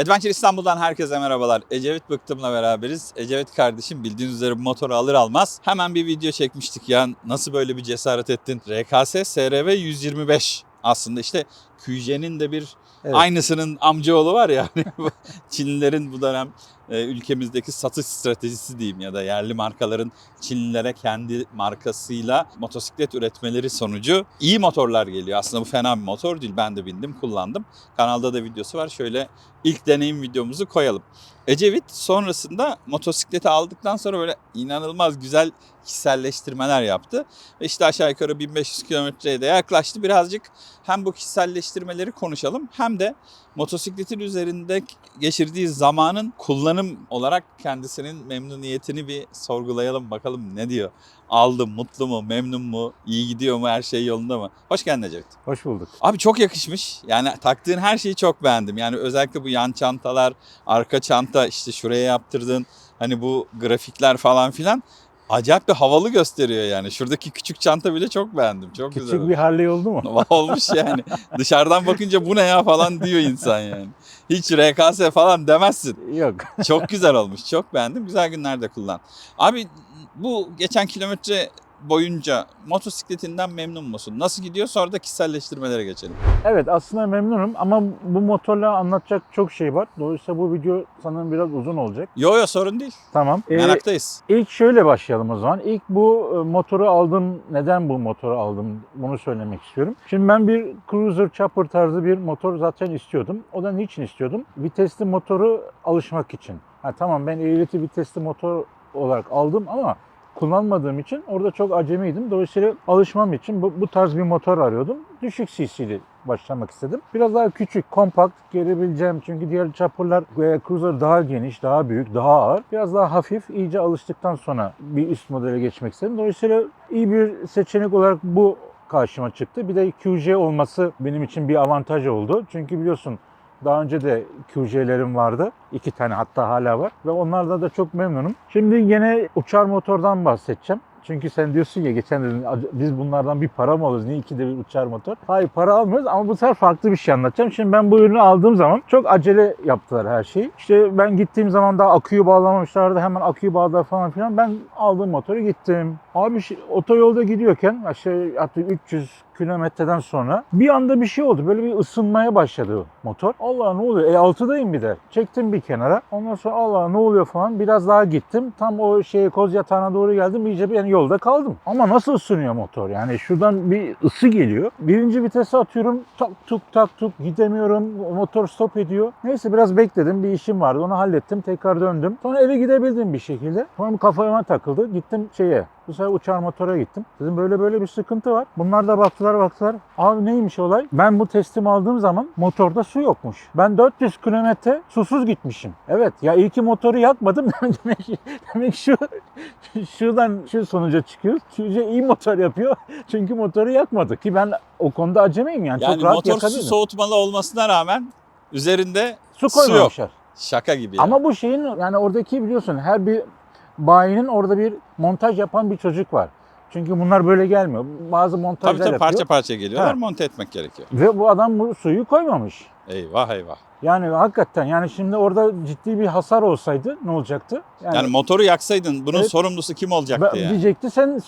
Adventure İstanbul'dan herkese merhabalar. Ecevit Bıktım'la beraberiz. Ecevit kardeşim bildiğiniz üzere bu motoru alır almaz hemen bir video çekmiştik ya. Nasıl böyle bir cesaret ettin? RKS SRV 125 aslında işte QJ'nin de bir Evet. aynısının amcaoğlu var ya. hani Çinlilerin bu dönem e, ülkemizdeki satış stratejisi diyeyim ya da yerli markaların Çinlilere kendi markasıyla motosiklet üretmeleri sonucu iyi motorlar geliyor. Aslında bu fena bir motor değil. Ben de bindim, kullandım. Kanalda da videosu var. Şöyle ilk deneyim videomuzu koyalım. Ecevit sonrasında motosikleti aldıktan sonra böyle inanılmaz güzel kişiselleştirmeler yaptı. Ve işte aşağı yukarı 1500 kilometreye de yaklaştı. Birazcık hem bu kişiselleştirmeleri konuşalım hem de motosikletin üzerinde geçirdiği zamanın kullanım olarak kendisinin memnuniyetini bir sorgulayalım bakalım ne diyor. Aldım, mutlu mu, memnun mu, iyi gidiyor mu, her şey yolunda mı? Hoş geldin Ecevit. Hoş bulduk. Abi çok yakışmış. Yani taktığın her şeyi çok beğendim. Yani özellikle bu yan çantalar, arka çanta işte şuraya yaptırdığın hani bu grafikler falan filan acayip bir havalı gösteriyor yani. Şuradaki küçük çanta bile çok beğendim. Çok güzel. Küçük bir Harley oldu mu? olmuş yani. Dışarıdan bakınca bu ne ya falan diyor insan yani. Hiç RKS falan demezsin. Yok. Çok güzel olmuş. Çok beğendim. Güzel günlerde kullan. Abi bu geçen kilometre boyunca motosikletinden memnun musun? Nasıl gidiyor? Sonra da kişiselleştirmelere geçelim. Evet aslında memnunum ama bu motorla anlatacak çok şey var. Dolayısıyla bu video sanırım biraz uzun olacak. Yo yo sorun değil. Tamam. Ee, Meraktayız. ilk şöyle başlayalım o zaman. İlk bu e, motoru aldım. Neden bu motoru aldım? Bunu söylemek istiyorum. Şimdi ben bir cruiser chopper tarzı bir motor zaten istiyordum. O da niçin istiyordum? Vitesli motoru alışmak için. Ha, tamam ben eğreti vitesli motor olarak aldım ama kullanmadığım için orada çok acemiydim. Dolayısıyla alışmam için bu, bu tarz bir motor arıyordum. Düşük cc'li başlamak istedim. Biraz daha küçük, kompakt gelebileceğim çünkü diğer chopper'lar e, cruiser daha geniş, daha büyük, daha ağır. Biraz daha hafif, iyice alıştıktan sonra bir üst modele geçmek istedim. Dolayısıyla iyi bir seçenek olarak bu karşıma çıktı. Bir de QJ olması benim için bir avantaj oldu. Çünkü biliyorsun daha önce de QJ'lerim vardı. İki tane hatta hala var. Ve onlarla da çok memnunum. Şimdi yine uçar motordan bahsedeceğim. Çünkü sen diyorsun ya geçen dedin biz bunlardan bir para mı alırız? Niye ikide bir uçar motor? Hayır para almıyoruz ama bu sefer farklı bir şey anlatacağım. Şimdi ben bu ürünü aldığım zaman çok acele yaptılar her şeyi. İşte ben gittiğim zaman daha aküyü bağlamamışlardı. Hemen aküyü bağladılar falan filan. Ben aldığım motoru gittim. Abi şi- otoyolda gidiyorken aşağı hatta 300 kilometreden sonra bir anda bir şey oldu. Böyle bir ısınmaya başladı motor. Allah ne oluyor? E 6'dayım bir de. Çektim bir kenara. Ondan sonra Allah ne oluyor falan. Biraz daha gittim. Tam o şeye koz yatağına doğru geldim. İyice bir yani yolda kaldım. Ama nasıl ısınıyor motor? Yani şuradan bir ısı geliyor. Birinci vitese atıyorum. Tak tuk tak tuk gidemiyorum. Motor stop ediyor. Neyse biraz bekledim. Bir işim vardı. Onu hallettim. Tekrar döndüm. Sonra eve gidebildim bir şekilde. Sonra kafama takıldı. Gittim şeye bu sefer uçar motora gittim. Dedim böyle böyle bir sıkıntı var. Bunlar da baktılar baktılar. Abi neymiş olay? Ben bu teslim aldığım zaman motorda su yokmuş. Ben 400 kilometre susuz gitmişim. Evet ya iyi ki motoru yakmadım. demek, ki- demek şu şuradan şu sonuca çıkıyoruz. Şuca iyi motor yapıyor. Çünkü motoru yakmadı ki ben o konuda acemiyim yani, Yani çok rahat motor su yakabilirim. soğutmalı olmasına rağmen üzerinde Su su yok. koymamışlar. şaka gibi. yani. Ama bu şeyin yani oradaki biliyorsun her bir bayinin orada bir montaj yapan bir çocuk var. Çünkü bunlar böyle gelmiyor. Bazı montajlar tabii tabii yapıyor. parça parça geliyorlar. Ha. Monte etmek gerekiyor. Ve bu adam bu suyu koymamış. Eyvah eyvah. Yani hakikaten yani şimdi orada ciddi bir hasar olsaydı ne olacaktı? Yani, motoru yaksaydın bunun Evet. sorumlusu kim ben- olacaktı yani? diyecekti sen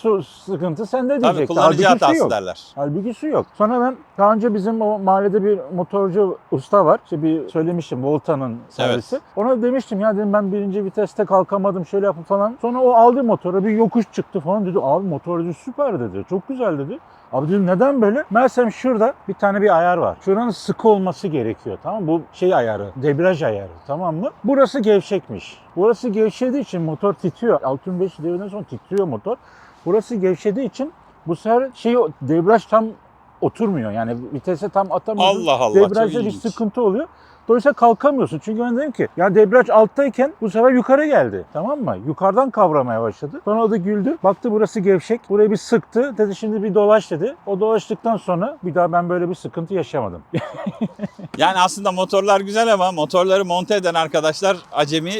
sıkıntı sende Tabii diyecekti. kullanıcı Halbuki hatası yok. derler. Halbuki su yok. Sonra ben daha önce bizim o mahallede bir motorcu usta var. İşte bir söylemiştim Volta'nın servisi. Ona demiştim ya dedim ben birinci viteste kalkamadım şöyle yapın falan. Sonra o aldı motoru bir yokuş çıktı falan dedi. Abi motor dedi süper dedi. Çok güzel dedi. Abi dedim neden böyle? Meğersem şurada bir tane bir ayar var. Şuranın sıkı olması gerekiyor tamam mı? Bu şey ayarı, debriyaj ayarı tamam mı? Burası gevşekmiş. Burası gevşediği için motor titriyor. 6500 devirden sonra titriyor motor. Burası gevşediği için bu sefer şey debriyaj tam oturmuyor. Yani vitese tam atamıyorsun. Allah Allah. çok Debriyajda bir ilginç. sıkıntı oluyor. Dolayısıyla kalkamıyorsun. Çünkü ben dedim ki ya debriyaj alttayken bu sefer yukarı geldi. Tamam mı? Yukarıdan kavramaya başladı. Sonra o da güldü. Baktı burası gevşek. Burayı bir sıktı. Dedi şimdi bir dolaş dedi. O dolaştıktan sonra bir daha ben böyle bir sıkıntı yaşamadım. Yani aslında motorlar güzel ama motorları monte eden arkadaşlar acemi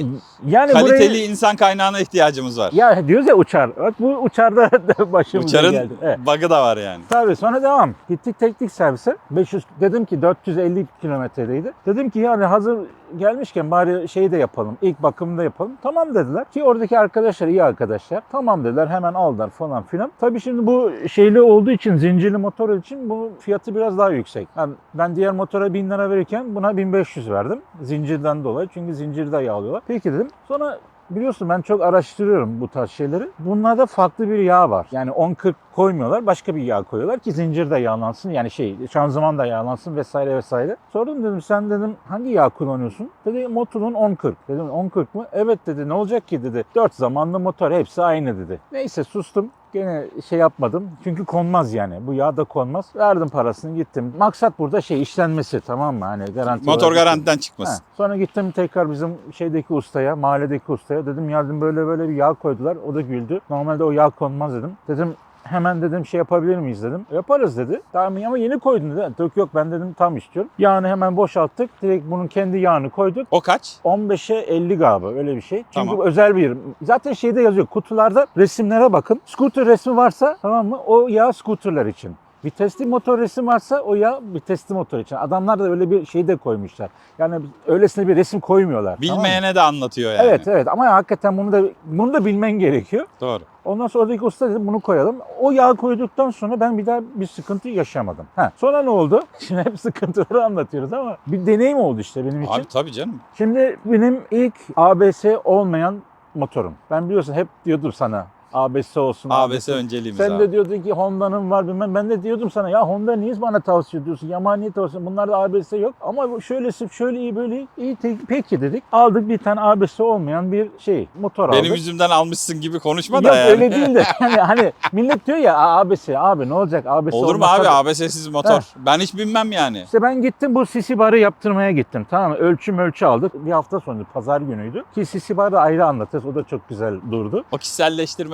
Yani kaliteli burayı insan kaynağına ihtiyacımız var. ya diyoruz ya uçar. Bak bu uçarda da başımıza Uçarın geldi. Evet. bug'ı da var yani. Tabii sonra devam. Gittik teknik servise. 500 dedim ki 450 kilometredeydi. Dedim ki yani hazır gelmişken bari şeyi de yapalım. ilk bakımı da yapalım. Tamam dediler. Ki oradaki arkadaşlar iyi arkadaşlar. Tamam dediler hemen aldılar falan filan. Tabii şimdi bu şeyli olduğu için zincirli motor için bu fiyatı biraz daha yüksek. Yani ben diğer motora 1000 lira verirken buna 1500 verdim. Zincirden dolayı. Çünkü zincirde yağlıyorlar. Peki dedim. Sonra Biliyorsun ben çok araştırıyorum bu tarz şeyleri. Bunlarda farklı bir yağ var. Yani 10-40 koymuyorlar. Başka bir yağ koyuyorlar ki zincir de yağlansın. Yani şey şanzıman da yağlansın vesaire vesaire. Sordum dedim sen dedim hangi yağ kullanıyorsun? Dedi motorun 10-40. Dedim 10-40 mı? Evet dedi ne olacak ki dedi. 4 zamanlı motor hepsi aynı dedi. Neyse sustum. Gene şey yapmadım. Çünkü konmaz yani. Bu yağ da konmaz. Verdim parasını gittim. Maksat burada şey işlenmesi tamam mı? Hani garanti Motor garantiden Ha, çıkmasın. Sonra gittim tekrar bizim şeydeki ustaya, mahalledeki ustaya. Dedim ya dedim böyle böyle bir yağ koydular. O da güldü. Normalde o yağ konmaz dedim. Dedim hemen dedim şey yapabilir miyiz dedim. Yaparız dedi. Tamam ama yeni koydun dedi. Yok yok ben dedim tam istiyorum. Yağını hemen boşalttık. Direkt bunun kendi yağını koyduk. O kaç? 15'e 50 galiba öyle bir şey. Çünkü Tamam. bu özel bir zaten şeyde yazıyor kutularda resimlere bakın. Scooter resmi varsa tamam mı o yağ scooterlar için. Vitesli motor resim varsa o yağ vitesli motor için. Adamlar da öyle bir şey de koymuşlar. Yani öylesine bir resim koymuyorlar. tamam mı? Bilmeyene de anlatıyor yani. Evet evet ama hakikaten bunu da bunu da bilmen gerekiyor. Doğru. Ondan sonra oradaki usta dedi bunu koyalım. O yağ koyduktan sonra ben bir daha bir sıkıntı yaşamadım. Ha, sonra ne oldu? Şimdi hep sıkıntıları anlatıyoruz ama bir deneyim oldu işte benim için. Abi tabii canım. Şimdi benim ilk ABS olmayan motorum. Ben biliyorsun hep diyordum sana ABS olsun. ABS önceliğimiz Sen abi. de diyordun ki Honda'nın var bilmem. Ben de diyordum sana ya Honda niye bana tavsiye ediyorsun? Yamaha niye tavsiye ediyorsun? Bunlarda ABS yok. Ama bu şöylesi şöyle iyi böyle iyi. Peki dedik. Aldık bir tane ABS olmayan bir şey motor aldık. Benim yüzümden almışsın gibi konuşma Yok da yani. öyle değil de yani hani millet diyor ya "Aa, ABS abi ne olacak ABS Olur mu abi da-" ABS'siz motor? Ben hiç binmem yani. İşte ben gittim bu sisi barı yaptırmaya gittim. Tamam mı? Ölçüm ölçü aldık. Bir hafta sonra pazar günüydü. Ki sisi barı ayrı anlatırız. O da çok güzel durdu. O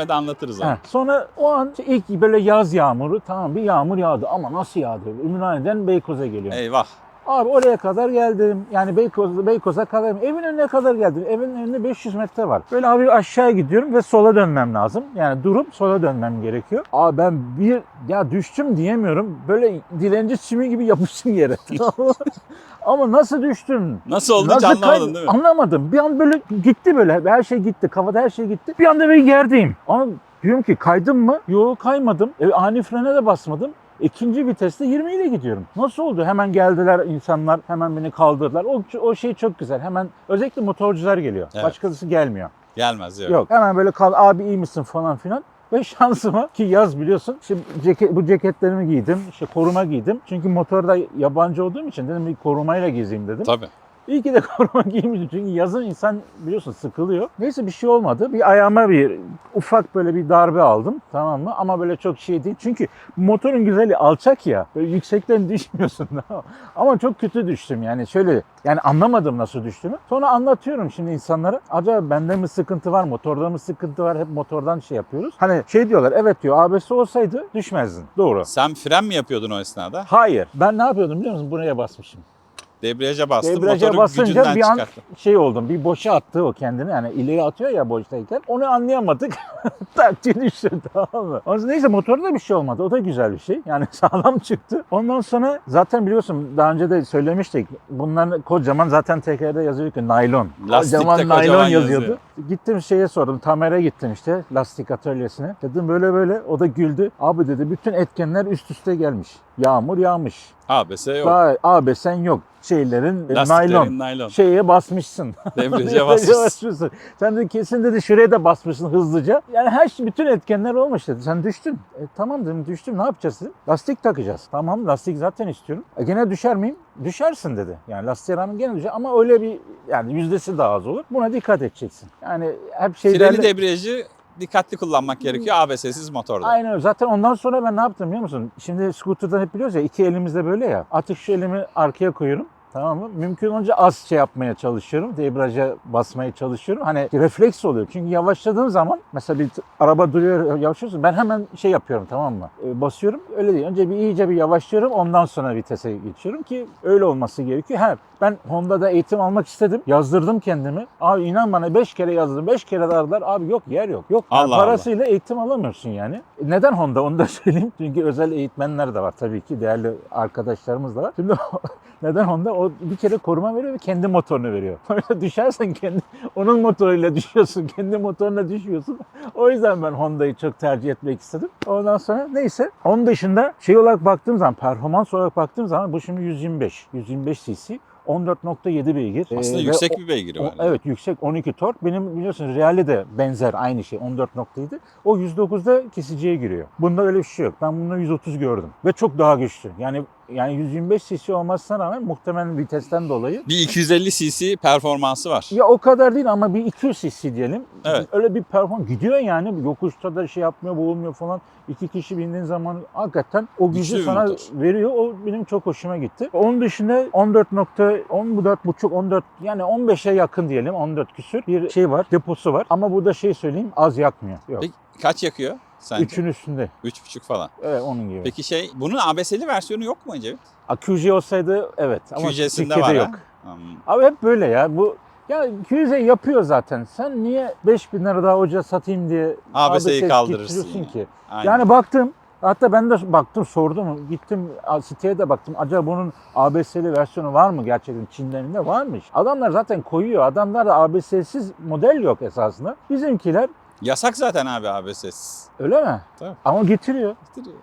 kişiselleştirmede anlatırız abi. Heh, Sonra o an işte ilk böyle yaz yağmuru tamam bir yağmur yağdı ama nasıl yağdı? Ümraniye'den Beykoz'a geliyorum. Eyvah. Abi oraya kadar geldim. Yani Beykoz, Beykoz'a kadar evin önüne kadar geldim. Evin önünde 500 metre var. Böyle abi aşağı gidiyorum ve sola dönmem lazım. Yani durup sola dönmem gerekiyor. Abi ben bir ya düştüm diyemiyorum. Böyle dilenci simi gibi yapıştım yere. Ama nasıl düştüm? Nasıl oldu Nasıl anlamadın değil mi? Anlamadım. Bir an böyle gitti böyle. Her şey gitti. Kafada her şey gitti. Bir anda böyle yerdeyim. Ama diyorum ki kaydım mı? Yok kaymadım. E, ani frene de basmadım. İkinci viteste 20 ile gidiyorum. Nasıl oldu? Hemen geldiler insanlar, hemen beni kaldırdılar. O, o şey çok güzel. Hemen özellikle motorcular geliyor. Evet. Başkası gelmiyor. Gelmez yok. Yok. Hemen böyle kal abi iyi misin falan filan. Ve şansıma ki yaz biliyorsun. Şimdi ceket, bu ceketlerimi giydim. İşte koruma giydim. Çünkü motorda yabancı olduğum için dedim bir korumayla gezeyim dedim. Tabii. İyi ki de koruma giymişim çünkü yazın insan biliyorsun sıkılıyor. Neyse bir şey olmadı. Bir ayağıma bir ufak böyle bir darbe aldım tamam mı? Ama böyle çok şey değil. Çünkü motorun güzeli alçak ya. Böyle yüksekten düşmüyorsun. Ama çok kötü düştüm yani şöyle yani anlamadım nasıl düştüğümü. Sonra anlatıyorum şimdi insanlara. Acaba bende mi sıkıntı var, motorda mı sıkıntı var? Hep motordan şey yapıyoruz. Hani şey diyorlar evet diyor ABS olsaydı düşmezdin. Doğru. Sen fren mi yapıyordun o esnada? Hayır. Ben ne yapıyordum biliyor musun? Buraya basmışım. Debriyaja bastın, Debriyaja motoru basınca bir an çıkarttın. şey oldum. Bir boşa attı o kendini. Yani ileri atıyor ya boştayken. Onu anlayamadık. tak diye düştü tamam mı? Ondan neyse motorda da bir şey olmadı. O da güzel bir şey. Yani sağlam çıktı. Ondan sonra zaten biliyorsun daha önce de söylemiştik. Bunların kocaman zaten tekerde yazıyor ki naylon. Lastikte kocaman kocaman naylon yazıyor. yazıyordu. Gittim şeye sordum. Tamer'e gittim işte lastik atölyesine. Dedim böyle böyle. O da güldü. Abi dedi bütün etkenler üst üste gelmiş. Yağmur yağmış. ABS yok. Daha abi sen yok. Şeylerin e, naylon naylon. şeye basmışsın. Debriyaja basmışsın. Sen de kesin dedi şuraya da basmışsın hızlıca. Yani her şey bütün etkenler olmuş dedi. Sen düştün. E, tamam dedim düştüm ne yapacağız dedim. Lastik takacağız. Tamam lastik zaten istiyorum. E, gene düşer miyim? Düşersin dedi. Yani lastiğe rağmen gene düşer ama öyle bir yani yüzdesi daha az olur. Buna dikkat edeceksin. Yani hep şey Freni debriyajı dikkatli kullanmak gerekiyor ABS'siz motorda. Aynen öyle. Zaten ondan sonra ben ne yaptım biliyor musun? Şimdi scooter'dan hep biliyoruz ya iki elimizde böyle ya. Artık şu elimi arkaya koyuyorum. Tamam mı? Mümkün olunca az şey yapmaya çalışıyorum. Debriyaja basmaya çalışıyorum. Hani refleks oluyor. Çünkü yavaşladığın zaman mesela bir araba duruyor yavaşlıyorsun. Ben hemen şey yapıyorum tamam mı? E, basıyorum. Öyle değil. Önce bir iyice bir yavaşlıyorum. Ondan sonra vitese geçiyorum ki öyle olması gerekiyor. Ha, ben Honda'da eğitim almak istedim. Yazdırdım kendimi. Abi inan bana 5 kere yazdım. 5 kere aradılar. Abi yok yer yok. Yok. Yani Allah Allah. parasıyla eğitim alamıyorsun yani. E, Neden Honda onu da söyleyeyim. Çünkü özel eğitmenler de var tabii ki. Değerli arkadaşlarımız da var. Şimdi Neden Honda? O bir kere koruma veriyor ve kendi motorunu veriyor. Öyle düşersen kendi onun motoruyla düşüyorsun, kendi motoruna düşüyorsun. O yüzden ben Honda'yı çok tercih etmek istedim. Ondan sonra neyse. Onun dışında şey olarak baktığım zaman, performans olarak baktığım zaman bu şimdi 125. 125 cc. 14.7 beygir. Aslında Ee, yüksek o- bir beygiri var. evet yüksek 12 tork. Benim biliyorsunuz Real'e de benzer aynı şey 14.7. O 109'da kesiciye giriyor. Bunda öyle bir şey yok. Ben bunda 130 gördüm. Ve çok daha güçlü. Yani yani 125 cc olmasına rağmen muhtemelen vitesten dolayı Bir 250 cc performansı var. ya o kadar değil ama bir 200 cc diyelim. Evet. Öyle bir performans gidiyor yani. Yokuşta da şey yapmıyor, boğulmuyor falan. İki kişi bindiğin zaman hakikaten o gücü sana motor. veriyor. O benim çok hoşuma gitti. Onun dışında 14.10 buçuk 14 yani 15'e yakın diyelim 14 küsür bir şey var. Deposu var. Ama burada şey söyleyeyim az yakmıyor. Yok. Peki kaç yakıyor sence? Üçün üstünde. 3,5 falan. Evet onun gibi. Peki şey bunun ABS'li versiyonu yok mu Ecevit? A, QJ olsaydı evet ama QJ'sinde var yok. ha. Hmm. Abi hep böyle ya. Bu ya QJ yapıyor zaten. Sen niye 5000 lira daha hoca satayım diye ABS'yi ABS kaldırırsın yani. ki. Aynen. Yani baktım Hatta ben de baktım sordum gittim siteye de baktım acaba bunun ABS'li versiyonu var mı gerçekten Çinlerinde varmış. Adamlar zaten koyuyor adamlar da ABS'siz model yok esasında. Bizimkiler Yasak zaten abi ABS'siz. öyle mi? Tabii. Ama getiriyor.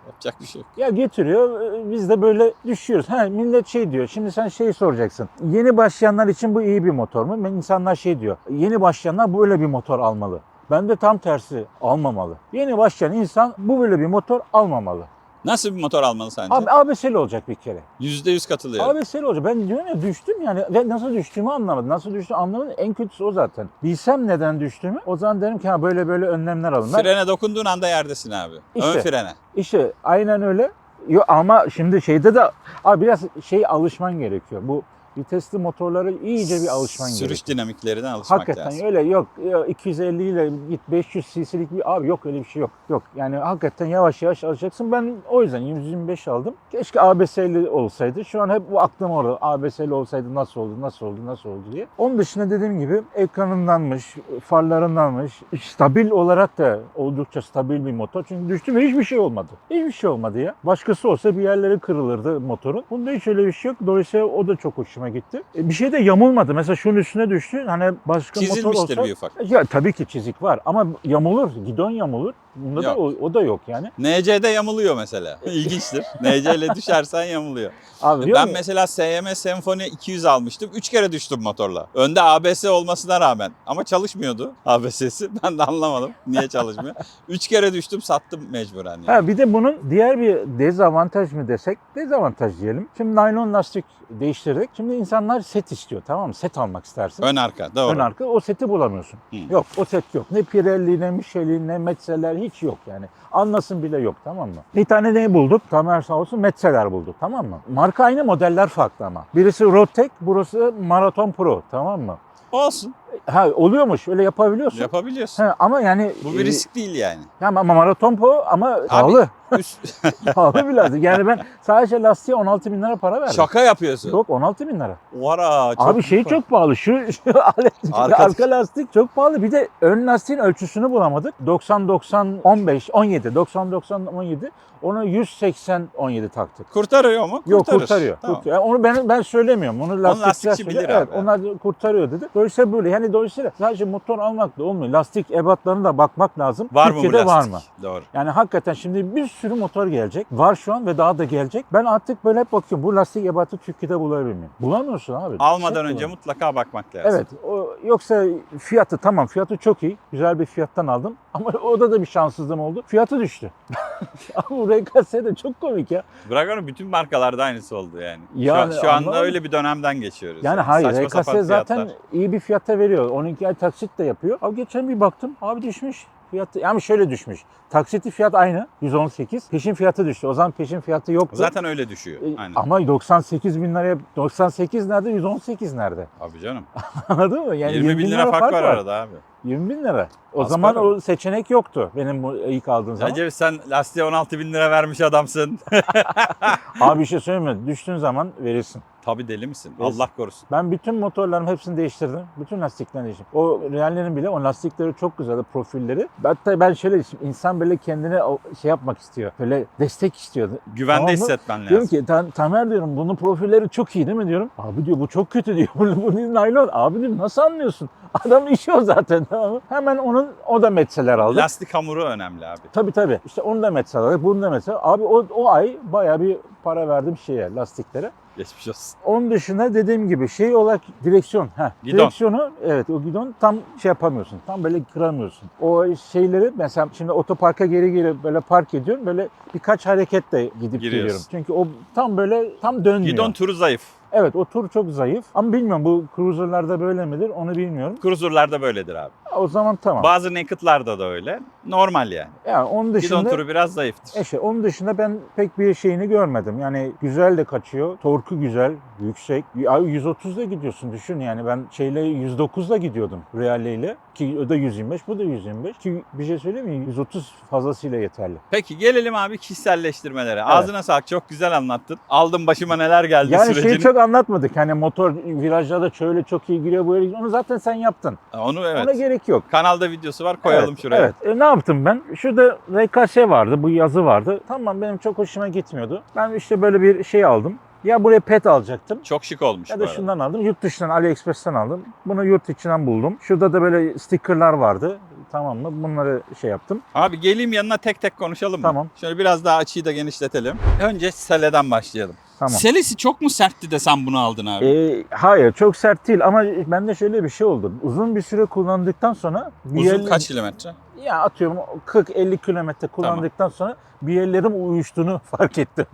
Yapacak bir şey yok. Ya getiriyor e, biz de böyle düşüyoruz. Ha, millet şey diyor şimdi sen şey soracaksın. Yeni başlayanlar için bu iyi bir motor mu? İnsanlar şey diyor. Yeni başlayanlar böyle bir motor almalı. Ben de tam tersi almamalı. Yeni başlayan insan bu böyle bir motor almamalı. Nasıl bir motor almalı sence? Abi ABS'li olacak bir kere. %100 katılıyorum. ABS'li olacak. Ben diyorum ya düştüm yani ve nasıl düştüğümü anlamadım. Nasıl düştüğümü anlamadım. En kötüsü o zaten. Bilsem neden düştüğümü o zaman derim ki ha böyle böyle önlemler alın. Ben- Frene dokunduğun anda yerdesin abi. İşte. Ön frene. İşte aynen öyle. Yo, ama şimdi şeyde de abi biraz şey alışman gerekiyor. Bu vitesli motorlara iyice bir alışman Sürüş gerekiyor. dinamiklerine alışmak Hakikaten lazım. öyle yok ya 250 ile git 500 cc'lik bir abi yok öyle bir şey yok. Yok yani hakikaten yavaş yavaş alacaksın. Ben o yüzden 125 aldım. Keşke ABS'li olsaydı. Şu an hep bu aklım orada. ABS'li olsaydı nasıl oldu, nasıl oldu, nasıl oldu diye. Onun dışında dediğim gibi ekranındanmış, farlarındanmış. Stabil olarak da oldukça stabil bir motor. Çünkü düştü ve hiçbir şey olmadı. Hiçbir şey olmadı ya. Başkası olsa bir yerleri kırılırdı motorun. Bunda hiç öyle bir şey yok. Dolayısıyla o da çok hoşuma gitti. E, bir şey de yamulmadı. Mesela şunun üstüne düştü. Hani başka motor olsa... bir ufak. Ya tabii ki çizik var ama yamulur, gidon yamulur. Bunda da o, o da yok yani. NC'de yamuluyor mesela. İlginçtir. NC ile düşersen yamuluyor. Abi ben mu? mesela SM Symphony 200 almıştım. 3 kere düştüm motorla. Önde ABS olmasına rağmen. Ama çalışmıyordu ABS'si. Ben de anlamadım niye çalışmıyor. 3 kere düştüm sattım mecburen. Yani. Ha bir de bunun diğer bir dezavantaj mı desek? Dezavantaj diyelim. Şimdi naylon lastik değiştirdik. Şimdi insanlar set istiyor tamam mı? Set almak istersin. Ön arka doğru. Ön arka o seti bulamıyorsun. Hı. Yok o set yok. Ne Pirelli ne Michelin ne Metzeler hiç yok yani. Anlasın bile yok tamam mı? Bir tane ne bulduk? Tamer sağ olsun Metzeler bulduk tamam mı? Marka aynı modeller farklı ama. Birisi Rotek, burası Marathon Pro tamam mı? Olsun. Ha oluyormuş öyle yapabiliyorsun. Yapabiliyorsun. Ha, ama yani Bu bir risk değil yani. Ya ama maraton po ama pahalı. Üst- pahalı biraz. Yani ben sadece lastiğe 16 bin lira para verdim. Şaka yapıyorsun. Yok 16 bin lira. Vara, çok Abi şey çok pahalı. Şu, şu alet, Arka- arka, lastik çok pahalı. Bir de ön lastiğin ölçüsünü bulamadık. 90 90 15 17 90 90 17 ona 180 17 taktık. Kurtarıyor mu? Yok Kurtarır. kurtarıyor. Tamam. kurtarıyor. Yani onu ben ben söylemiyorum. Onu lastikçiler lastikçi söylüyor. bilir evet, abi. Onlar kurtarıyor dedi. Dolayısıyla böyle. Yani dolayısıyla sadece motor almak da olmuyor. Lastik ebatlarına da bakmak lazım. Var mı bu Türkiye'de lastik? var mı? Doğru. Yani hakikaten şimdi bir sürü motor gelecek. Var şu an ve daha da gelecek. Ben artık böyle hep bakıyorum. Bu lastik ebatı Türkiye'de bulabilir miyim? Bulamıyorsun abi. Almadan Çok önce bulamıyorsun. mutlaka bakmak lazım. Evet. O, yoksa fiyatı tamam fiyatı çok iyi. Güzel bir fiyattan aldım. Ama orada da bir şanssızlığım oldu. Fiyatı düştü. Ama RKS de çok komik ya. Dragon'un bütün markalarda aynısı oldu yani. Yani şu, şu anda anlamadım. öyle bir dönemden geçiyoruz. Yani hayır Saçma RKS zaten fiyatlar. iyi bir fiyata veriyor. 12 ay taksit de yapıyor. Abi geçen bir baktım abi düşmüş. Fiyatı, yani şöyle düşmüş. Taksiti fiyat aynı 118. Peşin fiyatı düştü. O zaman peşin fiyatı yoktu. Zaten öyle düşüyor. E, Aynen. Ama 98 bin liraya 98 nerede 118 nerede? Abi canım. Anladın mı? Yani 20 bin lira fark var arada abi. 20 bin lira. O Az zaman o seçenek yoktu benim bu ilk aldığım zaman. Bence sen lastiğe 16 bin lira vermiş adamsın. Abi bir şey söyleyeyim mi? Düştüğün zaman verirsin. Tabii deli misin? Yes. Allah korusun. Ben bütün motorlarımın hepsini değiştirdim. Bütün lastiklerini değiştirdim. O reallerin bile o lastikleri çok güzeldi profilleri. Hatta ben şöyle insan böyle kendine şey yapmak istiyor. Böyle destek istiyor. Güvende Tamam hissetmen lazım. Diyorum ki "Ta- Tamer diyorum bunun profilleri çok iyi değil mi diyorum. Abi diyor bu çok kötü diyor. Bu, bu naylon. Abi diyorum nasıl anlıyorsun? Adamın işi o zaten tamam mı? Hemen onun o da metseler aldı. Lastik hamuru önemli abi. Tabii tabii. İşte onu da metseler aldık. Bunu da metseler. Abi o, o ay bayağı bir para verdim şeye lastiklere. Geçmiş olsun. Onun dışında dediğim gibi şey olarak direksiyon. Heh, Gidon. Direksiyonu evet o gidon tam şey yapamıyorsun. Tam böyle kıramıyorsun. O şeyleri mesela şimdi otoparka geri geri böyle park ediyorum. Böyle birkaç hareketle gidip Giriyorsun. geliyorum. Çünkü o tam böyle tam dönmüyor. Gidon turu zayıf. Evet o tur çok zayıf. Ama bilmiyorum bu cruiser'larda böyle midir onu bilmiyorum. Cruiser'larda böyledir abi. O zaman tamam. Bazı naked'larda da öyle. Normal yani. yani onun Gidon dışında turu biraz zayıftır. işte onun dışında ben pek bir şeyini görmedim. Yani güzel de kaçıyor. Torku güzel, yüksek. Abi 130'da gidiyorsun düşün yani ben şeyle 109'da gidiyordum Reale ile. Ki o da 125, bu da 125. Ki bir şey söyleyeyim mi? 130 fazlasıyla yeterli. Peki gelelim abi kişiselleştirmelere. Ağzına sağlık çok güzel anlattın. Aldım başıma neler geldi Yani sürecini. şeyi çok anlatmadık. Hani motor virajlarda şöyle çok iyi giriyor böyle. Onu zaten sen yaptın. Onu evet. Ona gerek yok. Kanalda videosu var koyalım Evet, şuraya. Evet. E, ne yaptım ben? Şurada RKS vardı, bu yazı vardı. Tamam benim çok hoşuma gitmiyordu. Ben işte böyle bir şey aldım. Ya buraya pet alacaktım. Çok şık olmuş Ya da şundan aldım. Yurt dışından AliExpress'ten aldım. Bunu yurt içinden buldum. Şurada da böyle stickerlar vardı. Tamam mı? Bunları şey yaptım. Abi geleyim yanına tek tek konuşalım mı? Tamam. Şöyle biraz daha açıyı da genişletelim. Önce seleden başlayalım. Tamam. Selesi çok mu sertti de sen bunu aldın abi? Ee, hayır çok sert değil ama bende şöyle bir şey oldu. Uzun bir süre kullandıktan sonra Uzun yer- kaç kilometre? Ya atıyorum 40-50 kilometre kullandıktan sonra bir yerlerim uyuştuğunu fark ettim.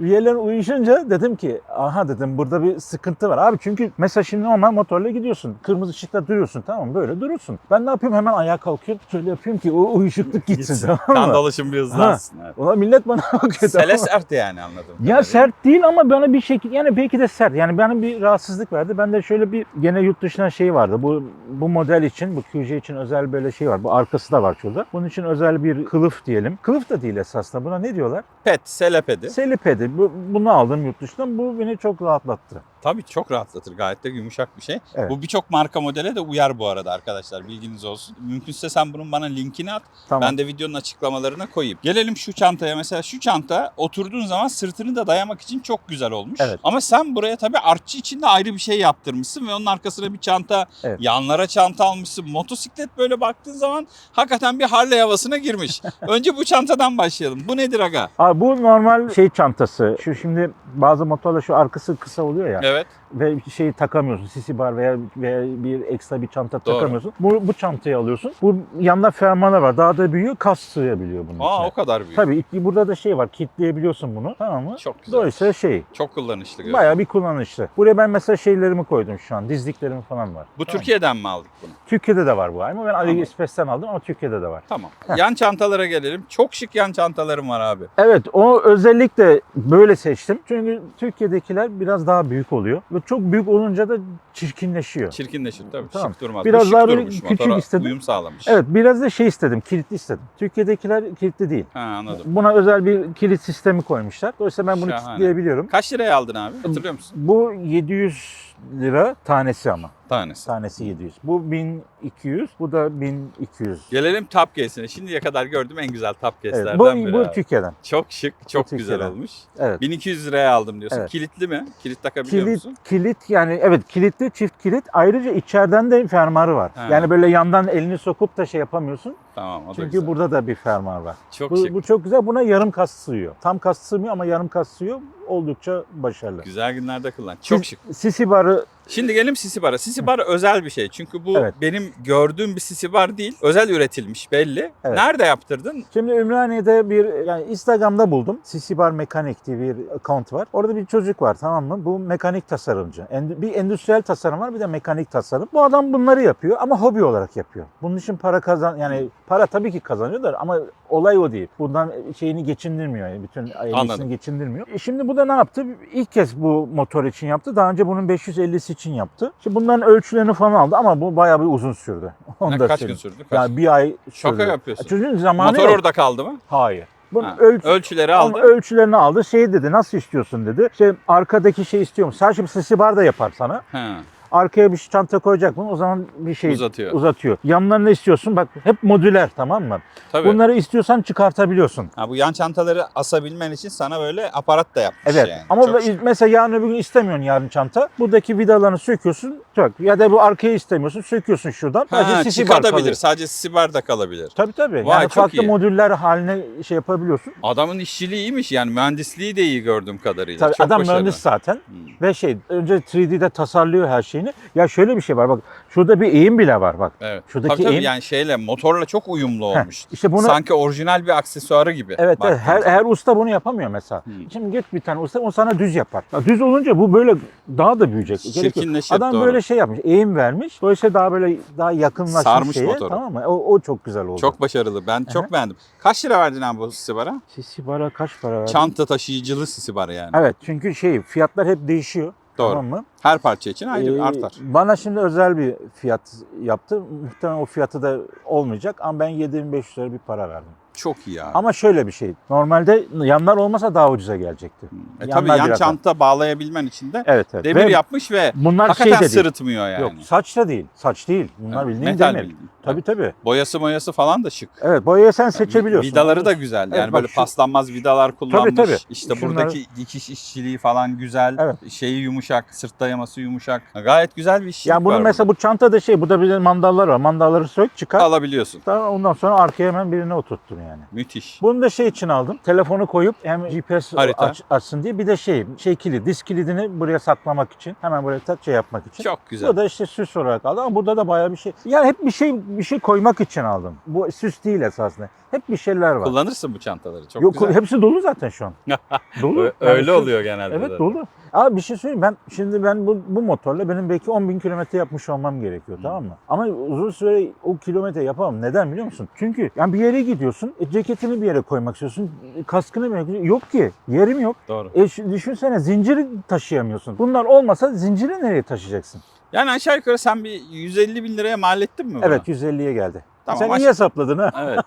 bir yerlerim uyuşunca dedim ki aha dedim burada bir sıkıntı var. Abi çünkü mesela şimdi normal motorla gidiyorsun. Kırmızı ışıkta duruyorsun tamam mı? Böyle durursun. Ben ne yapıyorum hemen ayağa kalkıyorum. Şöyle yapıyorum ki o uyuşukluk gitsin, tamam Kan mı? dolaşım bir hızlansın. Evet. Ulan millet bana bakıyor tamam Sele sert yani anladım. Ya sert değil ama bana bir şekilde yani belki de sert. Yani bana bir rahatsızlık verdi. Ben de şöyle bir gene yurt dışından şey vardı. Bu bu model için, bu QJ için özel böyle şey var. Bu arkası da var şurada. Bunun için özel bir kılıf diyelim. Kılıf da değil esasında. Buna ne diyorlar? Pet, sele pedi. Selipedi. Bu, bunu aldım yurt dışından. Bu beni çok rahatlattı. Tabii çok rahatlatır. Gayet de yumuşak bir şey. Evet. Bu birçok marka modele de uyar bu arada arkadaşlar. Bilginiz olsun. Mümkünse sen bunun bana linkini at. Tamam. Ben de videonun açıklamalarına koyayım. Gelelim şu çantaya. Mesela şu çanta oturduğun zaman sırtını da dayamak için çok güzel olmuş. Evet. Ama sen buraya tabii artçı için de ayrı bir şey yaptırmışsın ve onun arkasına bir çanta, Evet. yanlara çanta almışsın. Motosiklet böyle baktığın zaman hakikaten bir Harley havasına girmiş. Önce bu çantadan başlayalım. Bu nedir aga? Abi bu normal şey çantası. Şu şimdi bazı motorla şu arkası kısa oluyor ya. Evet. Evet. Ve şeyi takamıyorsun. Sisi bar veya, veya bir ekstra bir çanta Doğru. takamıyorsun. Bu, bu çantayı alıyorsun. Bu yanında fermuarı var. Daha da büyüyor. Kas sığabiliyor bunun Aa içine. o kadar büyük. Tabii burada da şey var. Kitleyebiliyorsun bunu. Tamam mı? Çok güzel. Dolayısıyla şey Çok kullanışlı görünüyor. bayağı bir kullanışlı. Buraya ben mesela şeylerimi koydum şu an. Dizliklerim falan var. Bu Tamam. Türkiye'den mi aldık bunu? Türkiye'de de var bu ama ben. AliExpress'ten aldım ama Türkiye'de de var. Tamam. yan çantalara gelelim. Çok şık yan çantalarım var abi. Evet o özellikle böyle seçtim. Çünkü Türkiye'dekiler biraz daha büyük oluyor. Ve çok büyük olunca da çirkinleşiyor. Çirkinleşir tabii. Tamam. Şık durmaz. Biraz şık daha durmuş. küçük Motora istedim. uyum sağlamış. Evet biraz da şey istedim. Kilitli istedim. Türkiye'dekiler kilitli değil. Ha anladım. Buna özel bir kilit sistemi koymuşlar. Dolayısıyla ben bunu Şahane. kilitleyebiliyorum. Kaç liraya aldın abi? Hatırlıyor musun? Bu 700 lira tanesi ama. Tanesi. Tanesi 700. Bu 1200, bu da 1200. Gelelim Top Case'ine. Şimdiye kadar gördüğüm en güzel Top Case'lerden Evet, bu, biri bu abi. Türkiye'den. Çok şık, çok güzel Türkiye'den. olmuş. Evet. 1200 liraya aldım diyorsun. Evet. Kilitli mi? Kilit takabiliyor Kilit, musun? kilit yani evet kilitli çift kilit. Ayrıca içeriden de fermuarı var. Ha. Yani böyle yandan elini sokup da şey yapamıyorsun. Tamam o da Çünkü güzel. burada da bir fermuar var. Çok Bu, şık. bu çok güzel. Buna yarım kas sığıyor. Tam kas sığmıyor ama yarım kas sığıyor. Oldukça başarılı. Güzel günlerde kullan. Çok Sis- şık. Sisi barı Şimdi gelelim sisi bara. Sisi bar özel bir şey. Çünkü bu Evet. benim gördüğüm bir sisi bar değil. Özel üretilmiş belli. Evet. Nerede yaptırdın? Şimdi Ümraniye'de bir yani Instagram'da buldum. Sisi Bar Mekanik diye bir account var. Orada bir çocuk var tamam mı? Bu mekanik tasarımcı. Bir endüstriyel tasarım var bir de mekanik tasarım. Bu adam bunları yapıyor ama hobi olarak yapıyor. Bunun için para kazan yani para tabii ki kazanıyorlar ama olay o değil. Bundan şeyini geçindirmiyor. Yani bütün ailesini geçindirmiyor. E şimdi bu da ne yaptı? İlk kez bu motor için yaptı. Daha önce bunun 550'si için yaptı. Şimdi bunların ölçülerini falan aldı ama bu bayağı bir uzun sürdü. Onu Ne, da kaç söyleyeyim. gün sürdü? Kaç? Yani bir ay sürdü. Şaka yapıyorsun. Çocuğun zamanı Motor yok. orada kaldı mı? Hayır. Bunun Ha, ölç- Ölçüleri aldı. ölçülerini aldı. Şey dedi nasıl istiyorsun dedi. İşte arkadaki şey istiyorum. Sadece sisi bar da yapar sana. Ha, Arkaya bir çanta koyacak mı? O zaman bir şey uzatıyor. uzatıyor. Yanlarını istiyorsun. Bak hep modüler tamam mı? Tabii. Bunları istiyorsan çıkartabiliyorsun. Ha, bu yan çantaları asabilmen için sana böyle aparat da yapmış Evet. yani. Ama Çok be- mesela yarın öbür gün istemiyorsun yarın çanta. Buradaki vidalarını söküyorsun. Sök. Ya da bu arkayı istemiyorsun. Söküyorsun şuradan. Ha, Sadece sisi bar kalıyor. Sadece sisi bar da kalabilir. Tabii tabii. Vay, yani çok farklı iyi. modüller haline şey yapabiliyorsun. Adamın işçiliği iyiymiş yani mühendisliği de iyi gördüğüm kadarıyla. Tabii Çok adam başarılı. mühendis zaten. Hmm. Ve şey önce 3D'de tasarlıyor her şeyini. Ya şöyle bir şey var bak. Şurada bir eğim bile var bak. Evet. Şuradaki tabii, tabii, eğim- yani şeyle motorla çok uyumlu Heh, olmuş. İşte bunu Sanki orijinal bir aksesuarı gibi. Evet, her, zaman. her usta bunu yapamıyor mesela. Hmm. Şimdi git bir tane usta o sana düz yapar. Ya düz olunca bu böyle daha da büyüyecek. Çirkinleşir, Adam doğru. böyle şey yapmış, eğim vermiş. Dolayısıyla daha böyle daha yakınlaşmış Sarmış şeye, motoru. Tamam mı? O, o çok güzel oldu. Çok başarılı. Ben çok beğendim. Kaç lira verdin abi bu sisi bara? Sisi bara kaç para verdi? Çanta taşıyıcılı sisi bara yani. Evet çünkü şey fiyatlar hep değişiyor. Doğru. Tamam mı? Her parça için ayrı Ee, artar. Bana şimdi özel bir fiyat yaptı. Muhtemelen o fiyatı da olmayacak ama ben 7500 lira bir para verdim. Çok iyi abi. Ama şöyle bir şey. Normalde yanlar olmasa daha ucuza gelecekti. E, yanlar tabii yan biraz- çanta bağlayabilmen için de Evet evet. demir Ve yapmış ve Bunlar hakikaten şey de sırıtmıyor yani. Yok saç da değil. Saç değil. Bunlar Evet, bildiğin metal demir. bildiğin. Tabii tabii. Boyası moyası falan da şık. Evet boyayı sen seçebiliyorsun. Vidaları da güzel. Yani Evet, bak böyle şu- paslanmaz vidalar kullanmış. tabii. İşte Şunları- buradaki dikiş işçiliği falan güzel. Evet. Şeyi yumuşak, sırt dayaması yumuşak. Gayet güzel bir işçilik Yani bunun var mesela bu çantada şey burada bir mandallar var. Mandalları sök çıkar. burada. alabiliyorsun. Daha Ondan sonra arkaya hemen birini oturttun yani. Müthiş. Bunu da şey için aldım. Telefonu koyup hem GPS Harita. aç, açsın diye bir de şey şey kilit, disk kilidini buraya saklamak için. Hemen buraya tak şey yapmak için. Çok güzel. Bu da işte süs olarak aldım ama burada da bayağı bir şey. Yani hep bir şey bir şey koymak için aldım. Bu süs değil esasında. Hep bir şeyler var. Kullanırsın bu çantaları. Çok Yok güzel. hepsi dolu zaten şu an. dolu. Ö- Yani Öyle süs- oluyor genelde. Evet zaten. dolu. Abi bir şey söyleyeyim ben şimdi ben bu, bu motorla benim belki 10 bin kilometre yapmış olmam gerekiyor tamam mı? Ama uzun süre o kilometre yapamam. Neden biliyor musun? Çünkü yani bir yere gidiyorsun, e, ceketini bir yere koymak istiyorsun, e, kaskını bir yere koyuyorsun. Yok ki, yerim yok. Doğru. E şu- düşünsene zinciri taşıyamıyorsun. Bunlar olmasa zinciri nereye taşıyacaksın? Yani aşağı yukarı sen bir 150 bin liraya mal ettin mi bunu? Evet 150'ye geldi. Tamam, Sen aş- iyi hesapladın ha. Evet.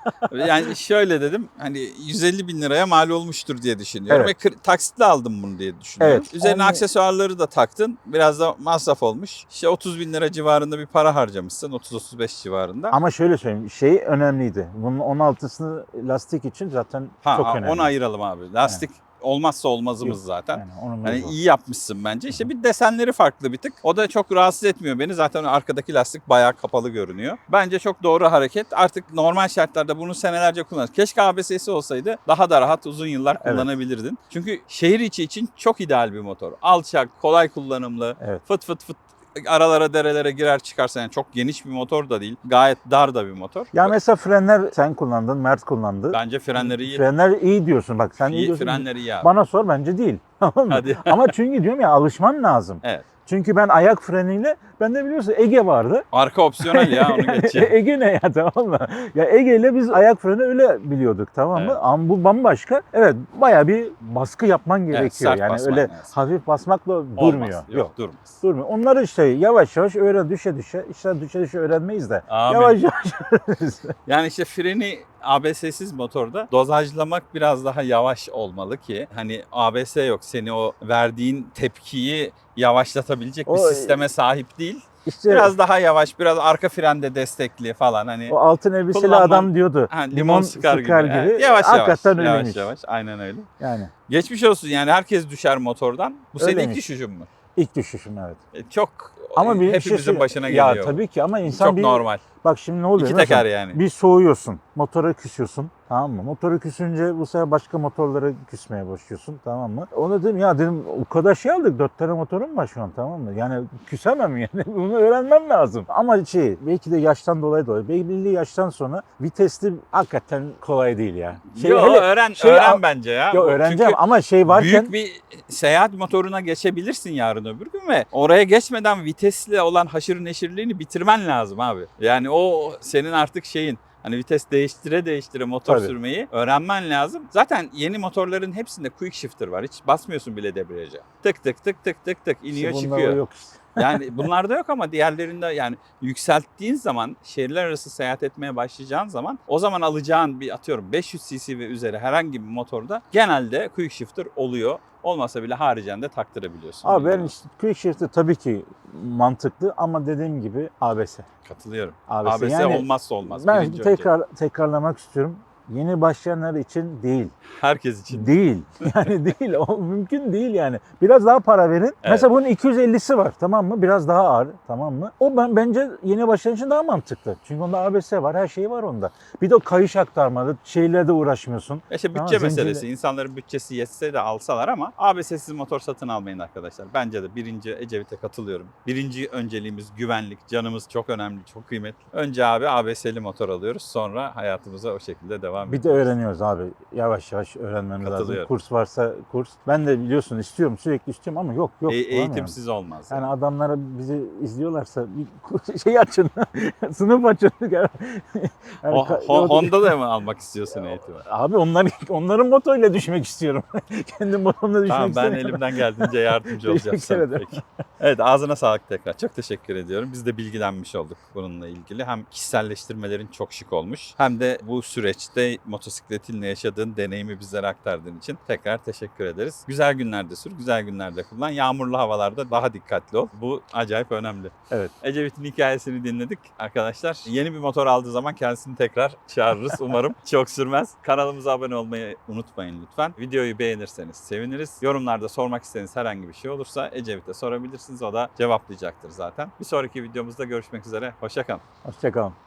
Yani şöyle dedim hani 150 bin liraya mal olmuştur diye düşünüyorum. Evet. Ve kır- taksitle aldım bunu diye düşünüyorum. Evet. Üzerine Onu- aksesuarları da taktın. Biraz da masraf olmuş. İşte 30 bin lira civarında bir para harcamışsın. 30-35 civarında. Ama şöyle söyleyeyim şey önemliydi. Bunun 16'sını lastik için zaten ha, çok ha, önemli. onu ayıralım abi. Lastik olmazsa olmazımız zaten. Yani onun Hani iyi yapmışsın bence. İşte bir desenleri farklı bir tık. O da çok rahatsız etmiyor beni. Zaten arkadaki lastik bayağı kapalı görünüyor. Bence çok doğru hareket. Artık normal şartlarda bunu senelerce kullanır. Keşke ABS'si olsaydı daha da rahat uzun yıllar Evet. kullanabilirdin. Çünkü şehir içi için çok ideal bir motor. Alçak, kolay kullanımlı, Evet. fıt fıt fıt aralara derelere girer çıkarsan yani çok geniş bir motor da değil. Gayet dar da bir motor. Ya mesela frenler sen kullandın, Mert kullandı. Bence frenleri iyi. Frenler iyi diyorsun bak sen iyi, iyi diyorsun. frenleri iyi abi. Bana sor bence değil. Hadi. Ama çünkü diyorum ya alışman lazım. Evet. Çünkü ben ayak freniyle, ben de biliyorsun Ege vardı. Arka opsiyonel ya onu geçeceğim. Ege ne ya tamam mı? Ya Ege ile biz ayak freni öyle biliyorduk tamam mı? Evet. Ama bu bambaşka. Evet baya bir baskı yapman gerekiyor. sert yani basman öyle lazım. hafif basmakla Olmaz. durmuyor. Yok, Yok. durmaz. Durmuyor. Onları işte yavaş yavaş öğren düşe düşe. İşte düşe düşe öğrenmeyiz de. Amin. Yavaş yavaş. Yani işte freni ABS'siz motorda dozajlamak biraz daha yavaş olmalı ki hani ABS yok seni o verdiğin tepkiyi yavaşlatabilecek bir O- sisteme sahip değil. İşte Biraz daha yavaş, biraz arka frende destekli falan hani. o altın elbiseli Kullanman- adam diyordu. Ha, limon, sıkar, gibi. Evet, Yavaş yavaş. Hakikaten yavaş öyleymiş. yavaş. Aynen öyle. Yani Geçmiş olsun yani herkes düşer motordan. Bu senin ilk düşüşün mü? ilk düşüşüm evet. E, Çok Ama bir hepimizin şey başına Ya geliyor. tabii ki ama insan Çok bir normal. Bak şimdi ne oluyor? İki teker musun? yani. Bir soğuyorsun. Motora küsüyorsun. Tamam mı? Motoru küsünce bu sefer başka motorlara küsmeye başlıyorsun. Tamam mı? Ona dedim ya dedim o kadar şey aldık. Dört tane motorum var şu an tamam mı? Yani küsemem yani. Bunu öğrenmem lazım. Ama şey belki de yaştan dolayı dolayı. Belli yaştan sonra vitesli hakikaten kolay değil ya. Şey, Yo, hele- öğren, şey öğren bence ya. Yo, öğreneceğim çünkü ama şey varken Büyük bir seyahat motoruna geçebilirsin yarın öbür gün ve oraya geçmeden vitesle olan haşır neşirliğini bitirmen lazım abi. Yani o senin artık şeyin hani vites değiştire değiştire motor Tabii. sürmeyi öğrenmen lazım. Zaten yeni motorların hepsinde quick shifter var. Hiç basmıyorsun bile debriyaja. Tık tık tık tık tık tık iniyor işte çıkıyor. o yok işte. Yani bunlarda yok ama diğerlerinde yani yükselttiğin zaman şehirler arası seyahat etmeye başlayacağın zaman o zaman alacağın bir atıyorum 500 cc ve üzeri herhangi bir motorda genelde quick shifter oluyor. Olmasa bile haricen de taktırabiliyorsun. Abi ben işte quick shift'ı tabii ki mantıklı ama dediğim gibi ABS. katılıyorum. ABS, ABS yani olmazsa olmaz. Ben Birinci önce. tekrar tekrarlamak istiyorum. Yeni başlayanlar için değil. herkes için. Değil. Yani değil. O mümkün değil yani. Biraz daha para verin. Mesela bunun 250'si var tamam mı? Biraz daha ağır tamam mı? O ben bence yeni başlayan için daha mantıklı. Çünkü onda ABS var, her şey var onda. Bir de o kayış aktarmalı şeyle de uğraşmıyorsun. İşte bütçe Tamam, meselesi. İnsanların bütçesi yetse de alsalar ama ABS'siz motor satın almayın arkadaşlar. Bence de birinci Ecevit'e katılıyorum. Birinci önceliğimiz güvenlik. Canımız çok önemli, çok kıymetli. Önce abi ABS'li motor alıyoruz. Sonra hayatımıza o şekilde devam Bir de öğreniyoruz abi. Yavaş yavaş öğrenmemiz lazım. Katılıyorum. Kurs varsa kurs. Ben de biliyorsun istiyorum, sürekli istiyorum ama yok yok. E- bulamıyorum. eğitimsiz olmaz. Yani adamlara bizi izliyorlarsa bir şey açın. Sınıf açın. Yani O, ka- Ho- Honda da mı almak istiyorsun eğitimi? Abi onlar, onların motoyla düşmek istiyorum. Kendi motomla düşmek Tamam ben istemiyorum. elimden geldiğince yardımcı olacağım Teşekkür sana. ederim. Peki. Evet ağzına sağlık tekrar. Çok teşekkür ediyorum. Biz de bilgilenmiş olduk bununla ilgili. Hem kişiselleştirmelerin çok şık olmuş. Hem de bu süreçte motosikletinle yaşadığın deneyimi bizlere aktardığın için tekrar teşekkür ederiz. Güzel günlerde sür, güzel günlerde kullan. Yağmurlu havalarda daha dikkatli ol. Bu acayip önemli. Evet. Ecevit'in hikayesini dinledik arkadaşlar. Yeni bir motor aldığı zaman kendisini tekrar çağırırız umarım. Çok sürmez. Kanalımıza abone olmayı unutmayın lütfen. Videoyu beğenirseniz seviniriz. Yorumlarda sormak istediğiniz herhangi bir şey olursa Ecevit'e sorabilirsiniz. O da cevaplayacaktır zaten. Bir sonraki videomuzda görüşmek üzere. Hoşçakalın. Hoşçakalın.